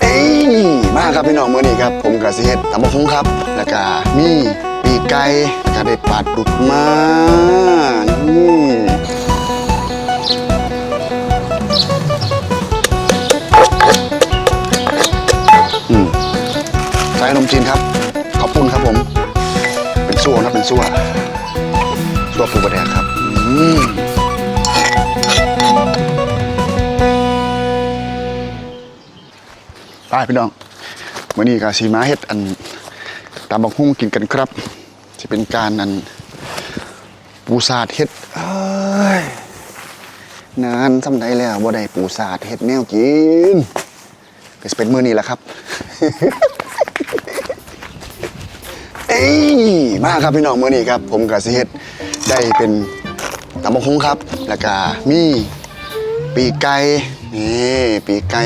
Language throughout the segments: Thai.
เอ้ยมาครับพี่น้องเมื้อนี้ครับ ผมกับสิเฮ็ดตำบักหุ่งครับ แล้วก็มีปีกไก่ก็ได้ปลาดุกมานี่อืมใส่ขนมจีนครับ ขอบคุณครับผม เป็นซั่วนะเป็นซั่วซั่วปูประแดกครับ อืม ไปพี่น้องวันนี้ก็สีมาเฮ็ดอันตามบักหุ่งกินกันครับจะเป็นการอันปูสาดเฮ็ดเอ้ยนานสำไดแล้วบ่ได้ปูสาดเฮ็ดแนวกินก็เป็นมื้อนี้แหละครับ เอ้ยมาครับพี่น้องมื้อนี้ครับ ผมกับสิเฮ็ดได้เป็นตำบักหุ่งครับ แล้วก็มีปีกไก่นี่ปีกไก่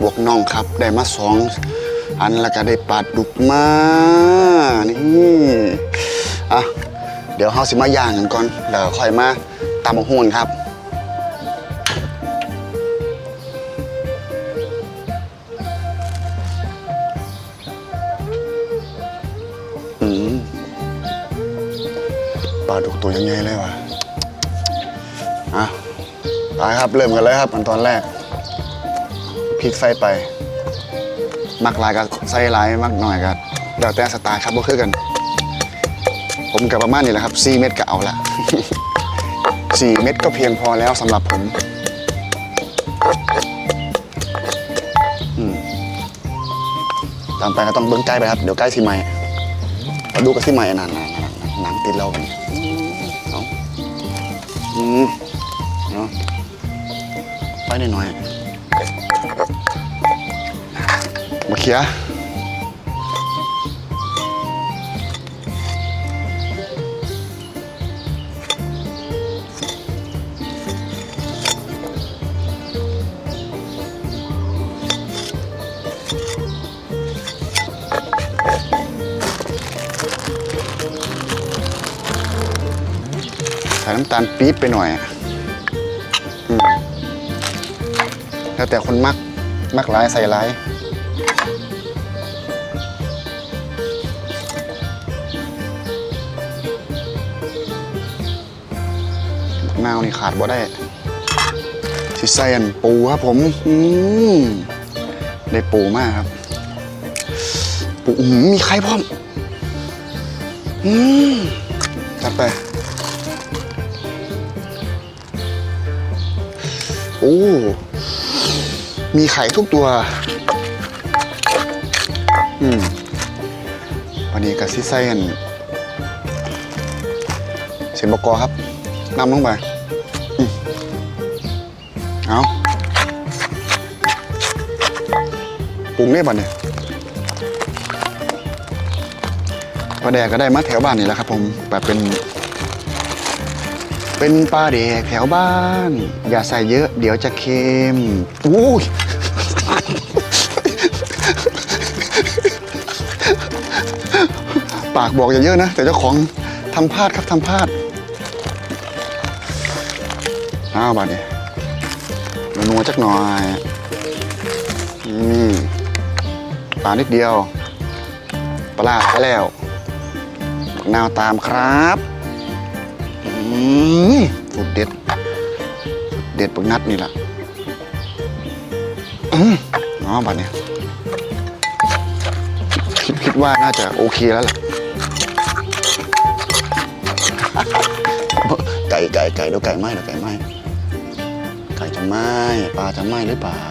บวกน่องครับ ได้มาสองอันแล้วก็ได้ปลาดุกมา นี่อะเดี๋ยวเฮาสิมาย่างกันก่อนแล้วค่อยมาตำบักหุ่งกันครับอืมปลาดุกตัวยังไงเลยวะอะไปครับ เริ่มกันเลยครับ อันตอนแรก พลิกไฟไป มักหลายกับไส้หลายมักหน่อยกับเดี๋ยวแต่สไตล์ครับบ่คือกัน ผมกับประมาณนี้แหละครับ4เม็ดก็เอาละ 4 เม็ดก็เพียงพอแล้วสำหรับผมอืมตามไปก็ต้องเบิ้งใกล้ไปครับ เดี๋ยวใกล้สิใหม่มาดูกันที่ใหม่นานๆหนังติดเรากันเอาอืมเนาะไปหน่อยๆ เขีย ใส่น้ำตาลปี๊บไปหน่อยอืมแล้วแต่คนมัก มักหลายใส่หลาย นาวนี่ขาดบ่ได้สิใส่อันปูครับผมอืมได้ปูมากครับ ปูอื้อหือมีไข่พร้อมอืมจัดไปโอ้มีไข่ทุกตัว อืมวันนี้กับซิไซอันเสียนบกอครับนำลงไป เอาปรุงได้ป่ะเนี่ยปลาแดกก็ได้มาแถวบ้านนี่แหละครับ ผมแบบเป็น เป็นปลาแดกแถวบ้าน อย่าใส่เยอะ เดี๋ยวจะเค็มอุ้ยปากบอกอย่าเยอะนะ แต่เจ้าของทำพลาดครับทำพลาดอ้าวบาดเนี่ย นัวจักหน่อยอืมปลานิดเดียว ปลาร้าไปแล้วนาวตามครับอืมสุดเด็ด เด็ดปักนัดนี่แหละอืมเนาะบัดเนี่ยคิดคิดว่าน่าจะโอเคแล้วล่ะไก่ไก่ไก่เดี๋ยวไก่ไหมเดี๋ยวไก่ไหม จะไหม้ปลาจะไหม้หรือเปล่า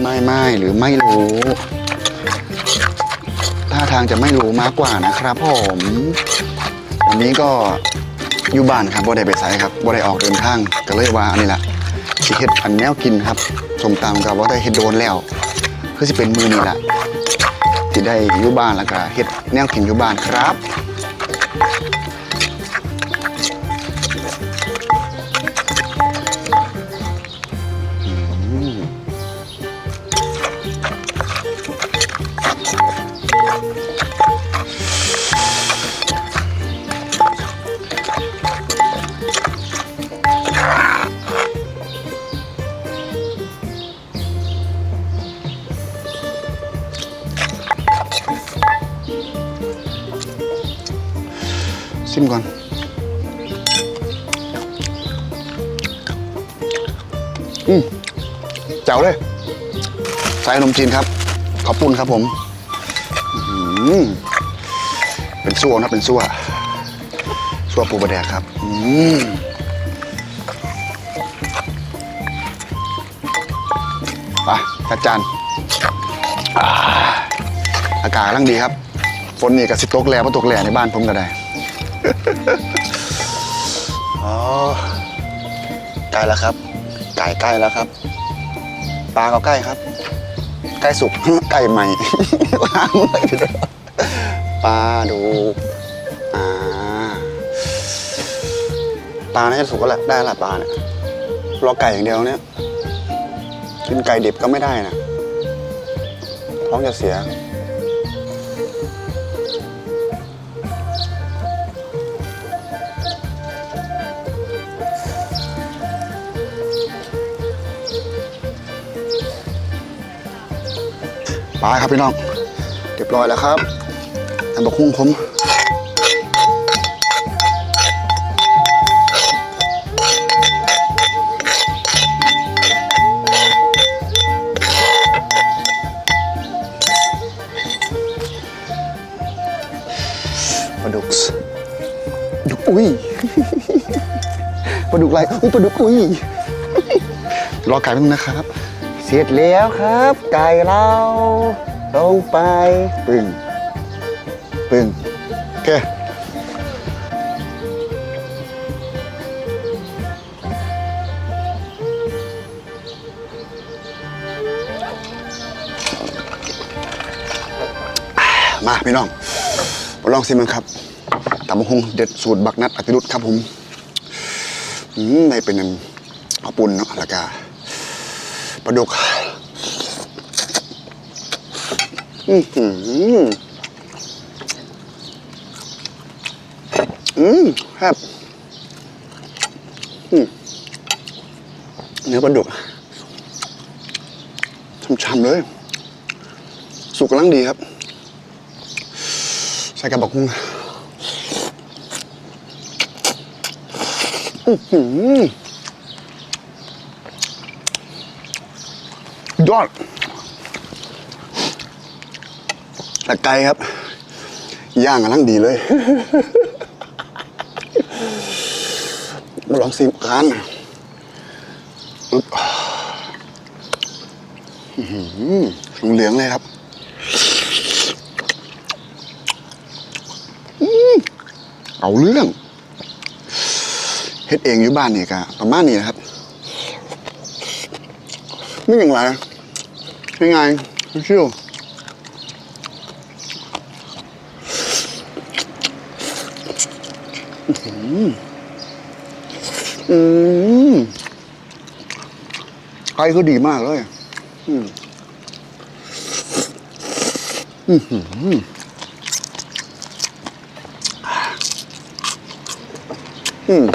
ไม่ไหม้หรือไม่รู้ท่าทางจะไม่รู้มากกว่านะครับผมวันนี้ก็อยู่บ้านครับบ่ได้ไปไสครับบ่ได้ออกเดินทางก็เลยว่าอันนี้แหละสิเฮ็ดอันแนวกินครับสมตำกับบ่ได้เฮ็ดโดนแล้วคือสิเป็นมือนี่แหละที่ได้อยู่บ้านแล้วก็เฮ็ดแนวกินอยู่บ้านครับ มก่อน อืมเจ๋วเลยใส่ขนมจีนครับ ขอบคุณครับผมอืมเป็นซั่วนะเป็นซั่วซั่วปูประแดกครับอืมไปจัดจานอากาศกำลังดีครับ ฝนนี่กับสิตกแหล่พอตกแหล่ในบ้านผมก็ได้ อ๋อใกล้แล้วครับ ไก่ใกล้แล้วครับ ปลาก็ใกล้ครับ ใกล้สุกไก่ใหม่วางไว้เถอะปลาดู อ่า ปลาน่าจะสุกแหละได้ละปลาเนี่ย รอไก่อย่างเดียวเนี่ย กินไก่ดิบก็ไม่ได้นะท้องจะเสีย ปลาครับพี่น้องเรียบร้อยแล้วครับอันบกคุ้งผมปลาดุกดุกอุ้ยปลาดุกอะไรอุ้ยปลาดุกอุ้ยรอไก่แป๊บนึงนะครับ ร็จแล้วครับ ไก่เราลงไปปึ้งปึ้งโอเคมาพี่น้องมาลองซิมันครับตำบักหงเด็ดสูตรบักนัดอติรุธครับผมอืมในเป็นอันข้าวปุ้นเนาะแล้วก็ ปลาดุกอือหืออืมครับอืมเนื้อปลาดุกช่ำๆเลย สุกกำลังดีครับ ใส่กระบอกกุ้งอื้อหือ ยอดแต่ไก่ครับ ย่างกำลังดีเลย มาลองซิมกันหือเหลืองเลยครับเอาเรื่องเฮ็ดเองอยู่บ้านนี่กะประมาณนี้นะครับ ไม่อย่างไร เป็นไงชิวๆอื้อหืออืมไก่ก็ดีมากเลย อืมอือหืออืม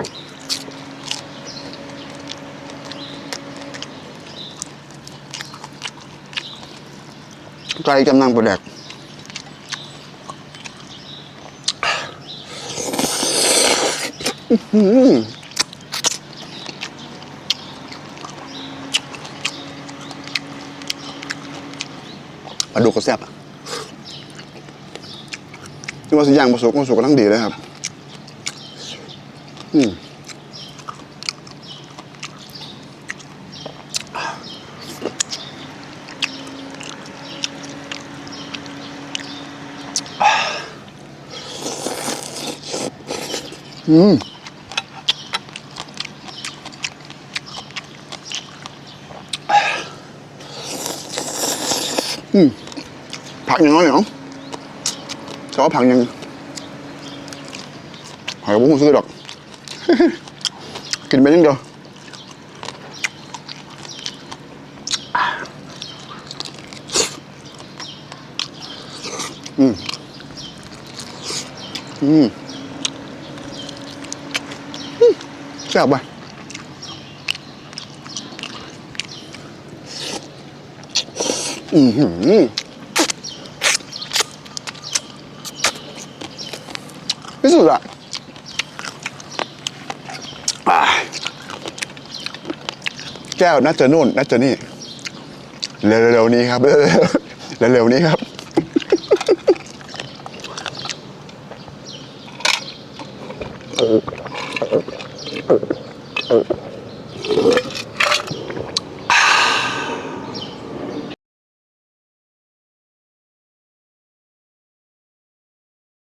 ไก่กำลังประแดกปลาดุกก็แซ่บนี่ว่าสิย่างผสมผสมกำลังดีเลยครับ อืม อืมอืมผักยังน้อยเหรอแต่ว่าผักยัง จับว่ะอือหือที่สุดอะแก้วน่าจะนู่นน่าจะนี่ เร็วๆนี้ครับ เร็วๆนี้ครับ